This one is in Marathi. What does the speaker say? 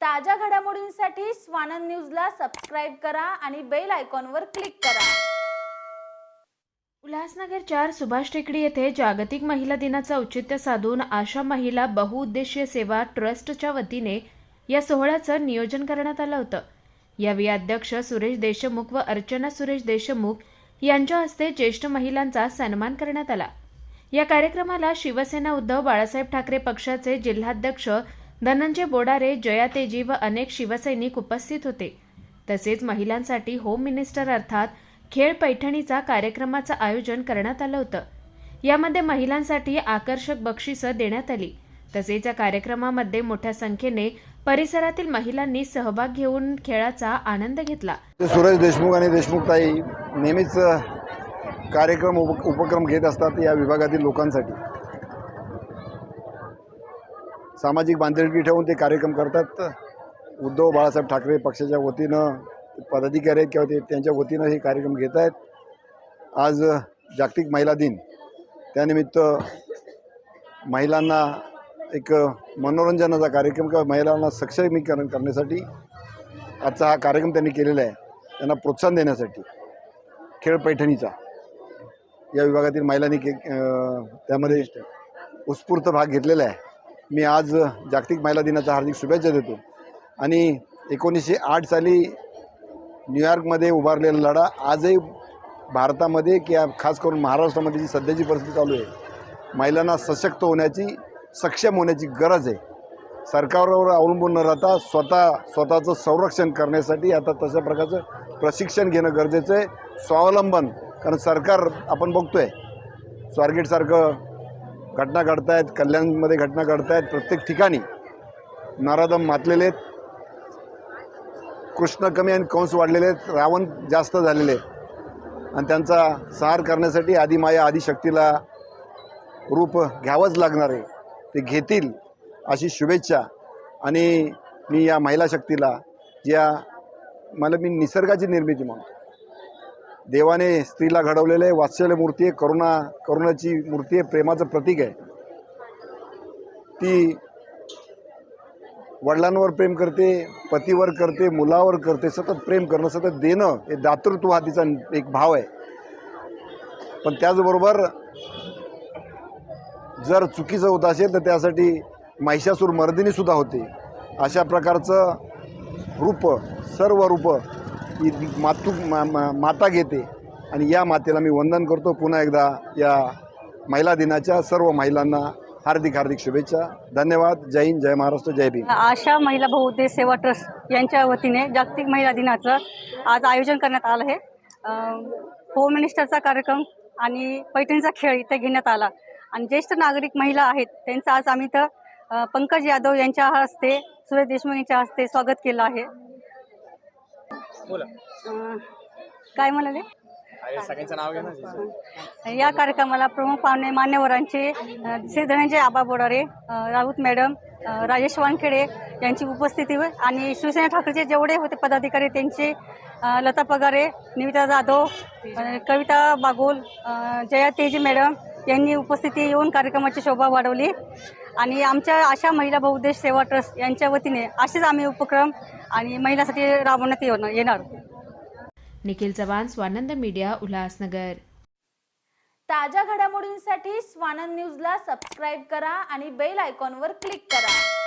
ताज्या घडामोडींसाठी स्वानंद न्यूजला सबस्क्राईब करा आणि बेल आयकॉनवर क्लिक करा. उल्हासनगर चार सुभाष टेकडी येथे जागतिक महिला दिनाचं औचित्य साधून आशा महिला बहुउद्देशीय सेवा ट्रस्टच्या वतीने या सोहळ्याचं नियोजन करण्यात आलं होतं. यावेळी अध्यक्ष सुरेश देशमुख व अर्चना सुरेश देशमुख यांच्या हस्ते ज्येष्ठ महिलांचा सन्मान करण्यात आला. या कार्यक्रमाला शिवसेना उद्धव बाळासाहेब ठाकरे पक्षाचे जिल्हाध्यक्ष धनंजय बोडारे जया तेजी व अनेक शिवसैनिक उपस्थित होते. तसेच महिलांसाठी होम मिनिस्टर अर्थात खेळ पैठणीचा कार्यक्रमाचं आयोजन करण्यात आलं होतं. यामध्ये महिलांसाठी आकर्षक बक्षिसं देण्यात आली. तसेच या कार्यक्रमामध्ये मोठ्या संख्येने परिसरातील महिलांनी सहभाग घेऊन खेळाचा आनंद घेतला. ते सुरेश देशमुख आणि देशमुखताई नेहमीच कार्यक्रम उपक्रम घेत असतात या विभागातील लोकांसाठी. सामाजिक बांधिलकी ठेवून ते कार्यक्रम करतात. उद्धव बाळासाहेब ठाकरे पक्षाच्या वतीनं पदाधिकारी आहेत किंवा ते त्यांच्या वतीनं हे कार्यक्रम घेत आहेत. आज जागतिक महिला दिन. त्यानिमित्त महिलांना एक मनोरंजनाचा कार्यक्रम किंवा महिलांना सक्षमीकरण करण्यासाठी आजचा हा कार्यक्रम त्यांनी केलेला आहे. त्यांना प्रोत्साहन देण्यासाठी. खेळ पैठणीचा. या विभागातील महिलांनी के त्यामध्ये उत्स्फूर्त भाग घेतलेला आहे. मी आज जागतिक महिला दिनाच्या हार्दिक शुभेच्छा देतो. आणि एकोणीसशे आठ साली न्यूयॉर्कमध्ये उभारलेला लढा आजही भारतामध्ये किंवा खास करून महाराष्ट्रामध्ये जी सध्याची परिस्थिती चालू आहे महिलांना सशक्त होण्याची सक्षम होण्याची गरज आहे. सरकारवर अवलंबून न राहता स्वतः स्वतःचं संरक्षण करण्यासाठी आता तशा प्रकारचं प्रशिक्षण घेणं गरजेचं आहे. स्वावलंबन कारण सरकार आपण बघतो आहे स्वारगेटसारखं घटना घडत आहेत कल्याणमध्ये घटना घडत आहेत प्रत्येक ठिकाणी नारादम मातलेले आहेत. कृष्ण कमी आणि कंस वाढलेले आहेत. रावण जास्त झालेले आहेत. आणि त्यांचा सहार करण्यासाठी आदिमाया आदिशक्तीला रूप घ्यावंच लागणार आहे. ते घेतील अशी शुभेच्छा. आणि मी या महिला शक्तीला ज्या मला मी निसर्गाची निर्मिती म्हणतो. देवाने स्त्रीला घडवलेलं आहे वात्सल्य मूर्ती आहे करुणा करुणाची मूर्ती आहे प्रेमाचं प्रतीक आहे. ती वडिलांवर प्रेम करते पतीवर करते मुलावर करते सतत प्रेम करणं सतत देणं हे दातृत्व हा तिचा एक भाव आहे. पण त्याचबरोबर जर चुकीचं होत असेल तर त्यासाठी महिषासूर मर्दिनीसुद्धा होते. अशा प्रकारचं रूप सर्व रूप ही मातू मा, मा, माता घेते. आणि या मातेला मी वंदन करतो. पुन्हा एकदा या महिला दिनाच्या सर्व महिलांना हार्दिक हार्दिक शुभेच्छा. धन्यवाद. जय हिंद जय महाराष्ट्र जय भीम. आशा महिला बहुउद्देश सेवा ट्रस्ट यांच्या वतीने जागतिक महिला दिनाचं आज आयोजन करण्यात आलं आहे. होम मिनिस्टरचा कार्यक्रम आणि पैठणीचा खेळ इथे घेण्यात आला. आणि ज्येष्ठ नागरिक महिला आहेत त्यांचं आज आम्ही इथं पंकज यादव यांच्या हस्ते सुरेश देशमुख यांच्या हस्ते स्वागत केलं आहे. बोला. अं, काय म्हणाले? अरे सगळ्यांचं नाव घ्या ना. या कार्यक्रमाला प्रमुख पाहुणे मान्यवरांचे अ, श्री धनंजय आबा बोडारे अ, राऊत मॅडम अ, राजेश वानखेडे यांची उपस्थिती आणि शिवसेना ठाकरेचे जेवढे होते पदाधिकारी त्यांचे अ, लता पगारे निविता जाधव अ, कविता बागोल अ, जया तेजी मॅडम यांनी उपस्थिती येऊन कार्यक्रमाची शोभा वाढवली. आणि आमच्या आशा महिला बहुउद्देश सेवा ट्रस्ट यांच्या वतीने असेच आम्ही उपक्रम आणि महिलांसाठी राबवण्यात येणार येणार. निखिल चव्हाण स्वानंद मीडिया उल्हासनगर. ताज्या घडामोडींसाठी स्वानंद न्यूजला सबस्क्राईब करा आणि बेल आयकॉनवर क्लिक करा.